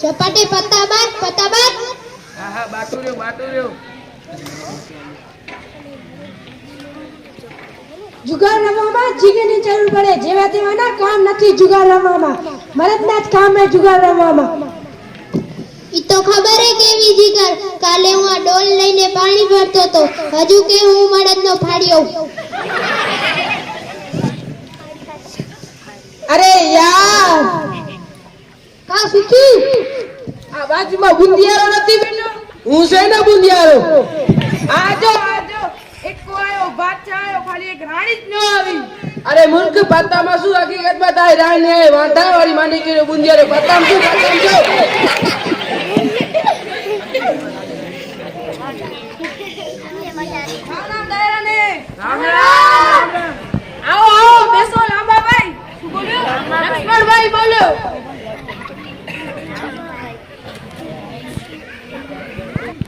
ચપાટી પત્તાબાદ પત્તાબાદ. હા હા બાટુ રહ્યો બાટુ રહ્યો જુગાર રમવામાં જીગની જરૂર પડે. જેવા તેવાના કામ નથી જુગાર રમવામાં. મરદના જ કામ હે જુગાર રમવામાં. ઈ તો ખબર હે કેવી જીગર? કાલે હું આ ડોલ લઈને પાણી હતો હજુ કે હું મળદનો ફાડ્યો અરે યાર! કા સુખી? આ બાજુમાં બુંદિયારો નથી બેઠો? હું છે ને બુંદિયારો? આજો આજો. એક આયો બાદશાહ આયો ખાલી એક રાણી જ ન આવી. અરે મુલ્ક પાતામાં શું હકીકતમાં તારી રાણી વાંધા વાળી માની કે બુંદિયારો પાતામાં શું પત્તામાં શું રામ રામ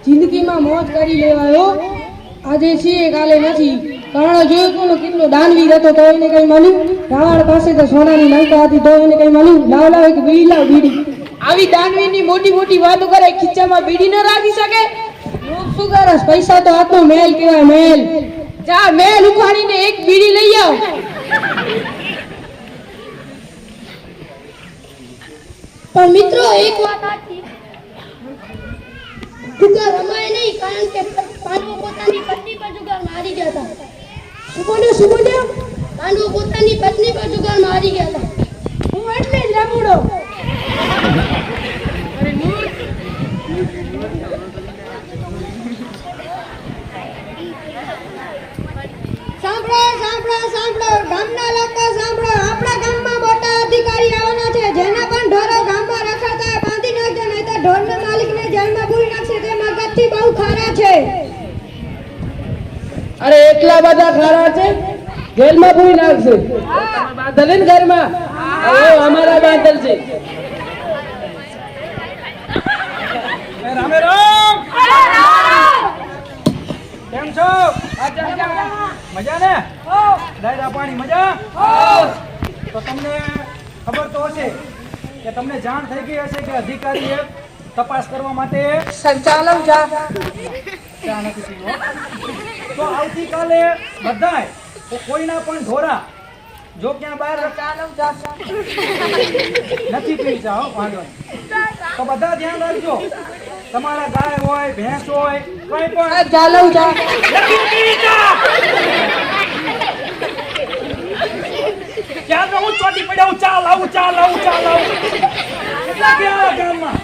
જિંદગીમાં મોજ કરી લેવાયો. આજે છીએ, કાલે નથી. કારણ જોયું કેટલો દાનવીર હતો, તો એને કઈ મળ્યું? રાવણ પાસે તો સોનાની લંકા હતી, તો એને કઈ મળ્યું? લાવ લાવ, એક બીડી લાવ બીડી. આવી દાનવીરની મોટી મોટી વાતો કરે ખીચામાં બીડી ન રાખી શકે? શું કરસ પૈસા તો હાથનો મેલ કહેવાય, મેલ. જા, મેલ ઉખાડીને એક બીડી લઈ આવ. પણ મિત્રો, એક વાત સાચી જુગાર રમાય નહીં, કારણ કે પાંડવો પોતાની પત્ની પર જુગાર મારી ગયા હતા. શું બોલ્યો શું બોલ્યો પાંડવો પોતાની પત્ની પર જુગાર મારી ગયા હતા. હું એટલે જ રમુડો સાંભળો સાંભળો ગામના લોકો સાંભળો. આપણા ગામમાં મોટા અધિકારી આવવાના છે. જેના પણ ઢોરો ગામમાં રખાતા બાંધી નાખજો નહીં તો ઢોરના માલિકને જેલમાં પૂરી નાખશે. તે મગજથી બહુ ખારા છે. અરે એટલા બધા ખારા છે? જેલમાં પૂરી નાખશે. બાંધલ ને ઘરમાં? અમારા બાંધલ છે. રામે રામ! કેમ છો? મજા ને પાણી મજા? તો તમને ખબર તો હશે કે તમને જાણ થઈ ગઈ હશે કે અધિકારીએ તપાસ કરવા માટે સંચાલન તો આવતીકાલે બધાય કોઈના પણ ધોરા જો ક્યાં બહાર નથી પી જાઓ વાંધો. તો બધા ધ્યાન રાખજો. તમારા ગાય હોય ભેંસ હોય કઈ પણ ચાલવ જા. ક્યાં હું ચોટી પડ્યા હું ચા લાવું ચા લાવું ચા લાવું. કેટલા ગયા ગામમાં?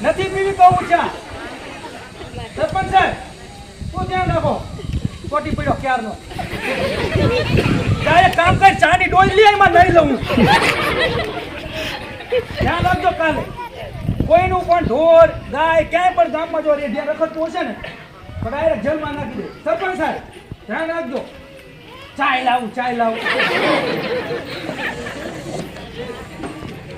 નથી પીવી કહું ચા સરપંચ સાહેબ તું ધ્યાન રાખો? ચોટી પડ્યો ક્યારનો? જા કામ કર, ચાની ડોલ લઈ એમાં નહીં લઉં. ધ્યાન રાખજો કાલે. કોઈનું પણ ઢોર, ગાય, ક્યાંય પણ ગામમાં જો રેડિયા રખડતું હશે ને? તો ડાયરેક્ટ જેલમાં નાખી દે. સરપંચ સાહેબ, ધ્યાન રાખજો. ચાય લાવું ચાય લાવું.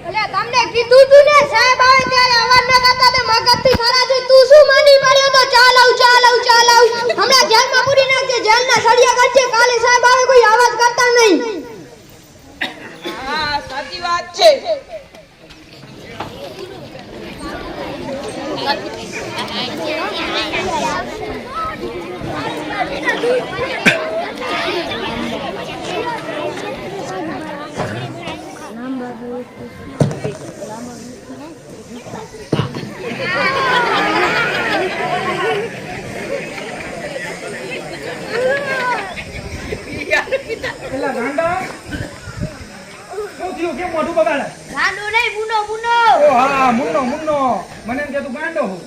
એટલે તમને કીધું તું ને સાહેબ આવે ત્યારે અવાજ ન કરતા તે મગજથી ખરા છે. તું શું માની પડ્યો તો ચાલ આવ ચાલ આવ ચાલ આવ હમણાં જેલમાં પૂરી નાખજે જેલના સળિયા કરજે. કાલે સાહેબ આવે કોઈ અવાજ કરતા નહીં. હા સાચી વાત છે. પેલા ગાંડા? શું કેમ મોઢું બગાડે? ગાંડો નહીં બુનો બુનો. ઓ હા મુન્નો મુન્નો મને એમ કે તું ગાંડો હું.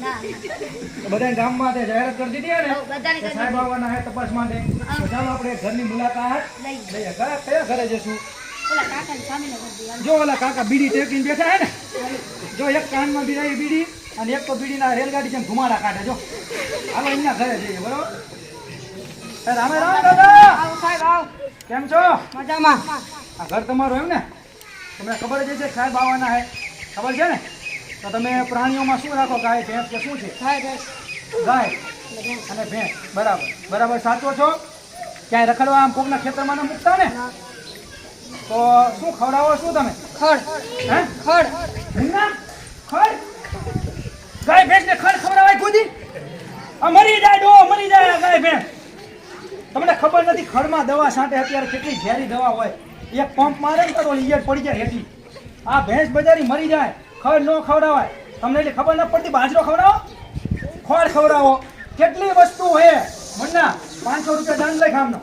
બધા ગામમાં તે જાહેરાત કરી દીધી ને? બધાને સાહેબ આવવાના હે તપાસ માટે. ચાલો આપણે ઘરની મુલાકાત લઈએ. કયા કયા ઘરે જશું ઓલા કાકાની સામે ન જો ઓલા કાકા બીડી ટેકીને બેઠા હે ને? જો એક કાનમાં બીડાઈ બીડી અને એક તો બીડીના રેલગાડી જેમ ધુમાડા કાઢે. જો. હાલો અહીંયા ઘરે જઈએ બરોબર? રામે રામ દાદા આવ સાહેબ આવ. કેમ છો? મજામાં. આ ઘર તમારું એમ ને? તમને ખબર જ છે સાહેબ આવવાના હે. ખબર છે ને? તો તમે પ્રાણીઓમાં શું રાખો? ગાય ભેંસ કે શું છે? ગાય અને ભેંસ. બરાબર. બરાબર સાચો છો? ક્યાંય રખડવા આમ કોકના ખેતરમાં ન મૂકતા ને? તો શું ખવડાવો? શું તમે? ખડ. હે? ખડ. ભીંગા ખડ? ગાય ભેંસ ને ખડ ખવડાવાય ખુદી? આ મરી જાય ડો મરી જાય ગાય ભેંસ. તમને ખબર નથી, ખડમાં દવા છાંટે અત્યારે કેટલી ઝેરી દવા હોય. એક પંપ મારે ને તો ઈયર પડી જાય હેઠી. આ ભેંસ બજારી મરી જાય, ખડ ન ખવડાવાય. તમને એટલે ખબર ન પડતી બાજરો ખવડાવો? ખોળ ખવડાવો. કેટલી વસ્તુ હે? મન્ના, પાંચસો રૂપિયા દાન લઈ ખામનો.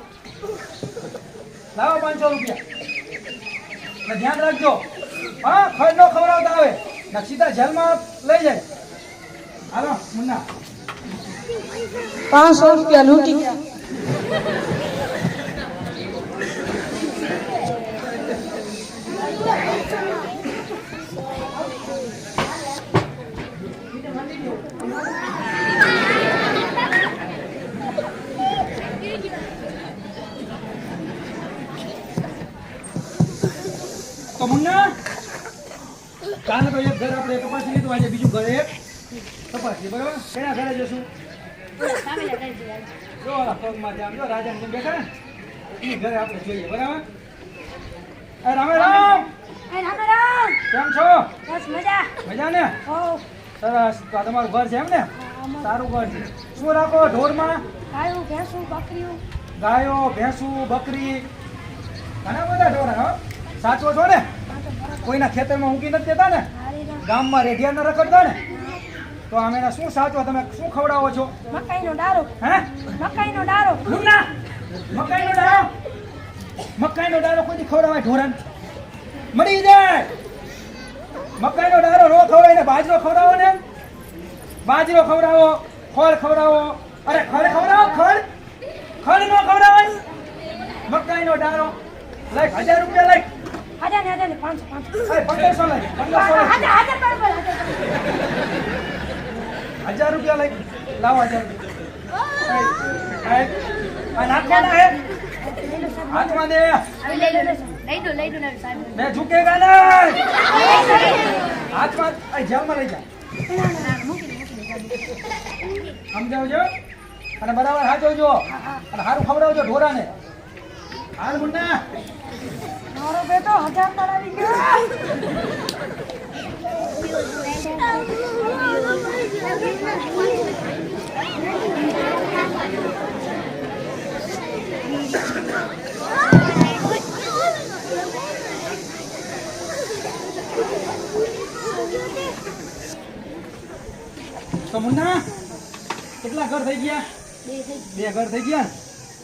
લાવો પાંચસો રૂપિયા. ધ્યાન રાખજો. હા, ખડ ન ખવડાવતા આવે. સીધા જેલમાં લઈ જાય. હાલો, મુન્ના. પાંચસો રૂપિયા લૂંટી ગયા. તો મુન્ના કાલે તો એક ઘર આપણે તપાસી લીધું, આજે બીજું ઘર તપાસી બરાબર? કેના ઘરે જશું? જો ઓલા પગમાં જામ જો રાજા ને બેઠા ને એ ઘરે આપણે જોઈએ બરાબર? એ રામે રામ. કેમ છો? મજા. ને સરસ. તો તમારું ઘર છે એમ ને સારું ઘર છે. શું રાખો? ઢોરમાં? ગાયો ભેંસું બકરી. ઘણા બધા ઢોર હો સાચો છો ને? કોઈના ખેતરમાં ઊંઘી નથી દેતા ને? ગામમાં રેઢિયા ન રખડતા ને? તો અમે એના શું સાચો? તમે શું ખવડાવો છો? મકાઈનો ડારો. હે? મકાઈનો ડારો. મુન્ના મકાઈનો ડાળો મકાઈનો ડાળો કોઈ ખવડાવાય ઢોરણ મળી જાય. મકાઈનો ડાળો નો ખવડાય ને બાજરો ખવડાવો ને બાજરો ખવડાવો ખોળ ખવડાવો. અરે ખડ ખવડાવો ખડ ખડ નો ખવડાવાય. મકાઈનો ડાળો લાઈક હજાર રૂપિયા લાઈક. હજાર ને હજાર ને પાંચસો પાંચસો. પંદરસો લાઈક. પંદરસો હજાર હજાર. હજાર રૂપિયા લઈ. લાવો હજાર હાથમાં દે ને મેં ઝુકેગા નહીં હાથમાં જેલમાં લઈ જા સમજાવજો અને બરાબર હાચવજો અને સારું ખવડાવજો ઢોરાને હાલ મુન્ના મારો બેટો હજાર તળાવી ગયો તો મુન્ના કેટલા ઘર થઈ ગયા? બે ઘર થઈ ગયા?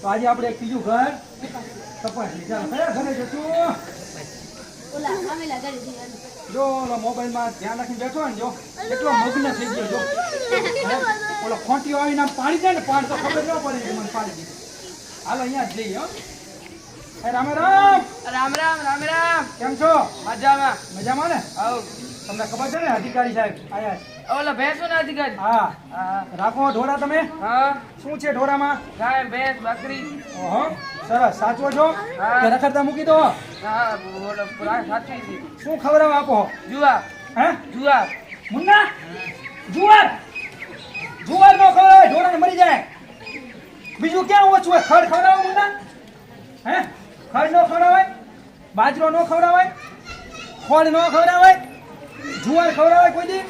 તો આજે આપણે એક બીજું ઘર તપાસ લીધા. ઘરે જશું? ઓલા આમેલા ઘરે જઈએ. જો ઓલો મોબાઈલમાં ધ્યાન રાખીને બેઠો ને જો એટલો મગ્ન થઈ ગયો જો. ઓલો ખોટી આવીને આમ પાણી જાય ને પાણી તો ખબર ન પડે મને પાણી દીધું. હાલો અહીંયા જ જઈએ હો. રામે રામ. રામ રામ રામ રામ. કેમ છો? મજામાં. મજામાં ને? આવ તમને ખબર છે ને અધિકારી સાહેબ આયા છે. ઓલા ભેંસો નથી અધિકારી હા હા રાખો ઢોરા તમે. હા. શું છે ઢોરામાં ગાય ભેંસ બકરી. ઓહો સરસ. સાચવો છો? રખડતા મૂકી દો. હા સાચવી છે શું ખવડાવ આપો? જુવાર. હે? જુવાર. મુન્ના? જુવાર. જુવાર નો ખવડાવે ઢોરાને મરી જાય. બીજું ક્યાં ઓછું હોય? ખડ ખવડાવો મુન્ના. હે? ખડ નો ખવડાવાય બાજરો નો ખવડાવાય ખોળ નો ખવડાવાય જુવાર ખવડાવાય કોઈ દી.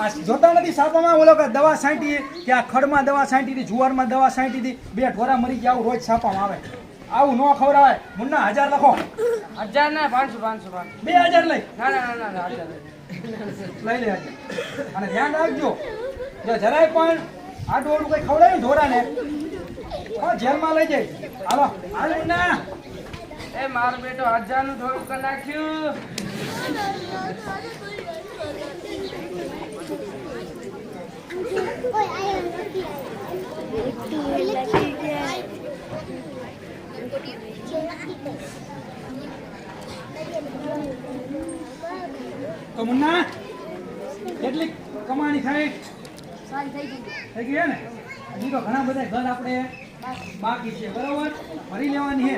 આ જોતા નથી સાપામાં ઓલો કે દવા છાંટી કે આ ખડમાં દવા છાંટી હતી જુવારમાં દવા છાંટી હતી. બે ઢોરા મરી ગયા આવું રોજ સાપામાં આવે. આવું ન ખવડાવે મુન્ના હજાર લખો. હજાર ના પાંચસો પાંચસો બે હજાર લઈ. ના ના ના ના હજાર લઈ લે હજાર. અને ધ્યાન રાખજો જો જરાય પણ આ ડોલું કઈ ખવડાવ્યું ને ઢોરાને હા જેલમાં લઈ જાય. હાલો. હાલ મુન્ના. એ મારો બેટો હજારનું થોડું નાખ્યું તો મુન્ના કેટલી કમાણી થઈ થઈ ગઈ ને? હજી તો ઘણા બધા ઘર આપણે બાકી છે બરાબર? ભરી લેવાની છે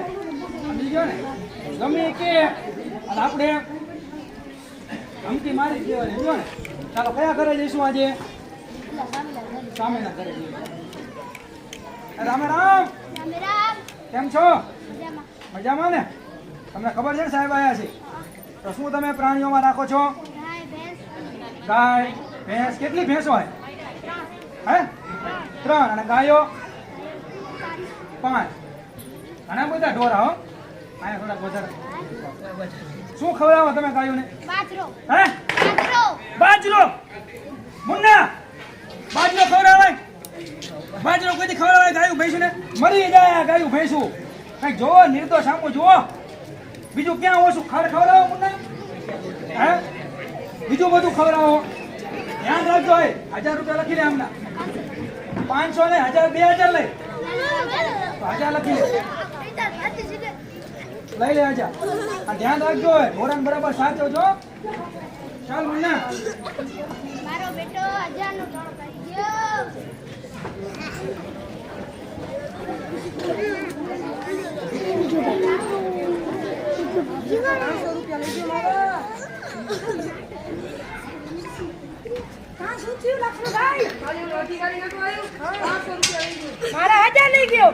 સમજી ને? ગમે કે આપણે ધમકી મારી જ દેવાની જો ને? ચાલો કયા ઘરે જઈશું આજે? ઓલા ઘરે રામ રામ! રામ રામ! કેમ છો? મજામાં. ને? તમને ખબર છે ને સાહેબ આયા છે? તો શું તમે પ્રાણીઓમાં રાખો છો? ગાય ભેંસ. કેટલી ભેંસ હોય? હે? ત્રણ. અને ગાયો? પાંચ. ઘણા બધા ઢોરા હો. અહીંયા થોડા વધારે શું ખવડાવો તમે ગાયોને? બાજરો. હે? બાજરો. બાજરો! મુન્ના! બાજરો ખવડાવાય બાજરો કોઈથી ખવડાવાય ગાયું ભેંસુને? મરી જાય આ ગાયું ભેંસું. કઈ જોવો, નિર્દોષ આંબો જોવો બીજું ક્યાં ઓછું ખડ ખવડાવો મને હે? બીજું બધું ખવડાવો ધ્યાન રાખજો એ. હજાર રૂપિયા લખી લે આમના. પાંચસો ને હજાર, બે હજાર લઈ. હજાર લખી લે. લઈ લે હજાર. ધ્યાન રાખજો એ. ધોરણ બરાબર સાચવજો ચાલ મને મારો બેટો હજાર નો મારા હજાર લઈ ગયો.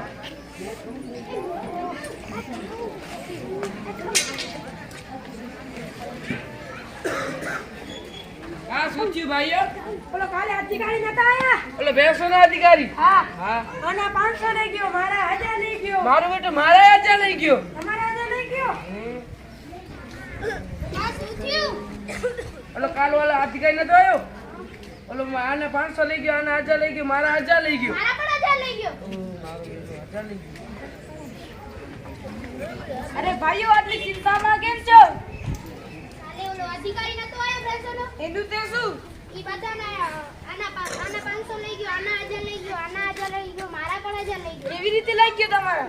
આ શું બોલો કાલે અધિકારી નતા આયા? ઓલો બેસોના અધિકારી? હા. હા. આના પાંચસો લઈ ગયો મારા હજાર લઈ ગયો. મારો બેટો મારા હજા લઈ ગયો. તમારા હજાર લઈ ગયો? આ શું થયું? ઓલો કાલ ઓલો અધિકારી નતો આવ્યો ઓલો આને પાંચસો લઈ ગયો આને હજાર લઈ ગયો મારા હજાર લઈ ગયો. મારા પણ હજાર લઈ ગયો. હજાર લઈ ગયો. અરે ભાઈઓ આટલી ચિંતામાં કેમ છો? કાલે ઓલો અધિકારી નતો આવ્યો ભેંસોનો? એનું તે શું? ઈ બધાના આના આના પાંચસો લઈ ગયો આના હજાર લઈ ગયો આના હજાર લઈ ગયો મારા પણ હજાર લઈ ગયો. એવી રીતે લઈ ગયો તમારા?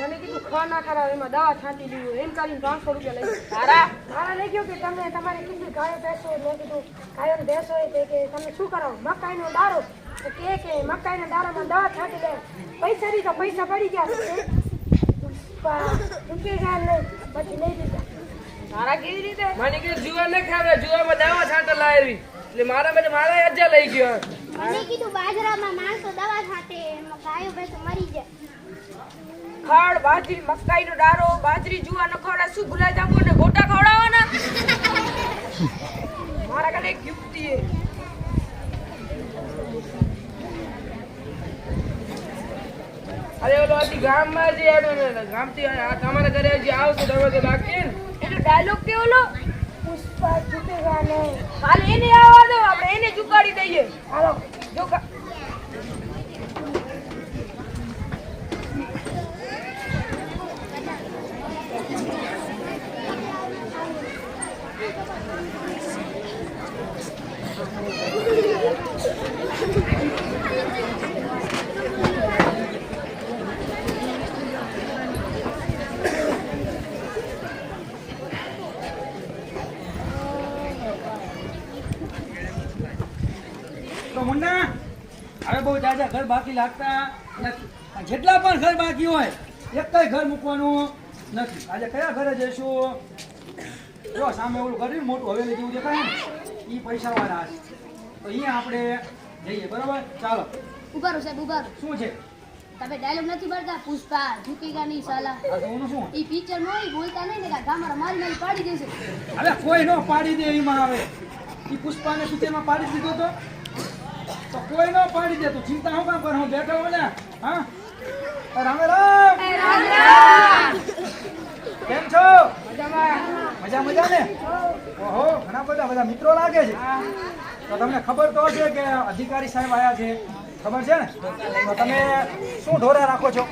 મને કીધું ખ ના ખરાબ એમાં દવા છાંટી દીધું એમ કરીને ત્રણસો રૂપિયા લઈ તારા? મારા લઈ ગયો કે તમે તમારે કીધું ગાયો ભેંસો મેં કીધું ગાયો ભેંસ હોય કે તમે શું કરો? મકાઈનો દારો. તો કે કે મકાઈના દારામાં દવા છાંટી દે. પૈસા દીધા પૈસા પડી ગયા. રૂપિયા ગયા નહીં પછી લઈ દીધા મારા કેવી રીતે? મને કીધું જુવા ન ખાવે જુવામાં દવા છાંટા લાવી એટલે મારા બેટા મારા અજ્જા લઈ ગયો. મને કીધું બાજરામાં માણસો દવા છાંટે ગાયો ભેંસો મરી જાય. ખડ બાજરી મકાઈનો ડારો બાજરી જુવા ન ખવડા શું ગુલાબ જાંબુ ને ગોટા ખવડાવવાના? મારા કને એક યુક્તિ છે અરે ઓલો ગામમાં જે આવ્યો ને ગામથી આ તમારા ઘરે હજી આવશે દરવાજે લાગશે ને એનો ડાયલોગ કેવો લો પુષ્પા ચૂકેગા નહીં હાલ એને આવવા દો આપણે એને ચુકાડી દઈએ. હાલો. જો Thank તો મુન્ના. હવે બહુ જાજા ઘર બાકી લાગતા નથી. જેટલા પણ ઘર બાકી હોય એક કઈ ઘર મૂકવાનું નથી. આજે કયા ઘરે જઈશું? જો સામે ઓલું ઘર મોટું હવેલી જેવું દેખાય ને એ પૈસા વાળા છે. તો અહીંયા આપણે જઈએ બરાબર? ચાલો. ઊભા સાહેબ ઊભા શું છે? તમે ડાયલોગ નથી બોલતા પુષ્પા ઝુકેગા નહીં સાલા એ પિક્ચરમાં બોલતા નહીં ને ગામમાં મારી મારી પાડી દેશે. હવે કોઈ ન પાડી દે એમાં આવે. એ પુષ્પાને પિક્ચરમાં પાડી દીધો તો? તો કોઈ ન પાડી દે તું ચિંતા હું કામ કર હું બેઠો હું ને. હા? રામે રામ. કેમ છો? મજા મજા ને? ઓહો ઘણા બધા બધા મિત્રો લાગે છે. તો તમને ખબર તો છે કે અધિકારી સાહેબ આવ્યા છે. ખબર છે ને? તો તમે શું ઢોરા રાખો છો?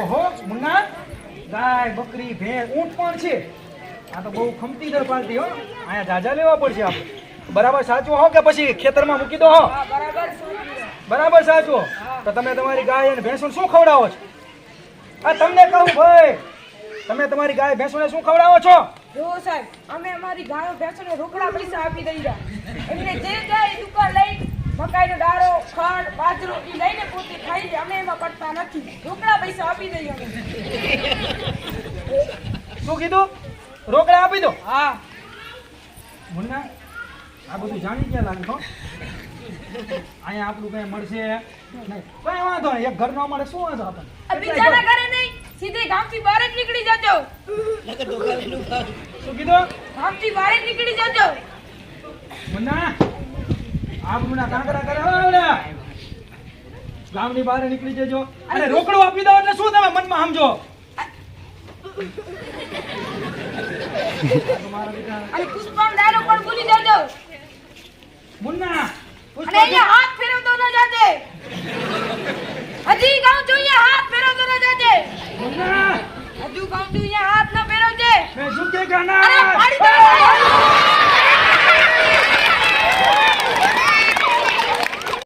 ઓહો મુન્ના ગાય બકરી ભેંસ ઊંટ પણ છે? આ તો બહુ ખમતી દર પાલટી હો. અહીંયા જાજા લેવા પડશે આપણે. બરાબર સાચું હો કે પછી ખેતરમાં મૂકી દો હો? બરાબર સાચું. તો તમે તમારી ગાય અને ભેંસોને શું ખવડાવો છો? આ તમને કહું ભાઈ તમે તમારી ગાય ભેંસોને શું ખવડાવો છો? જો સાહેબ અમે અમારી ગાયો ભેંસોને રોકડા પૈસા આપી દઈએ એમને જે ગાય દુકાન લઈ મકાઈનો ડાળો ખડ બાજરો એ લઈને પોતે ખાઈ લે. અમે એમાં પડતા નથી. રોકડા પૈસા આપી દઈએ અમે. શું કીધું? રોકડા આપી દો? હા. મુન્ના આ બધું જાણી ગયા લાગે તો અહીંયા આપણું કઈ મળશે નહીં. કઈ વાંધો નહીં. એક ઘર નો મળે શું વાંધો આપણને બીજાના ઘરે નહીં. સીધે ગામથી બહાર જ નીકળી જજો. શું કીધું? ગામથી બહાર જ નીકળી જજો. મુન્ના આપણું કાંકરા કરે. આવડા. ગામની બહાર નીકળી જજો. અને રોકડો આપી દો એટલે શું તમે મનમાં સમજો? અને પુષ્પાનો ડાયલોગ પણ ભૂલી જજો. મુન્ના અને અહીંયા હાથ ફેરવતો ન જાજે. હજી કહું છું અહીંયા હાથ ફેરવતો ન જાજે. મુન્ના હજુ કહું છું અહીંયા હાથ ન ફેરવજે. મેં શું કે ગાના? અરે પાડી દે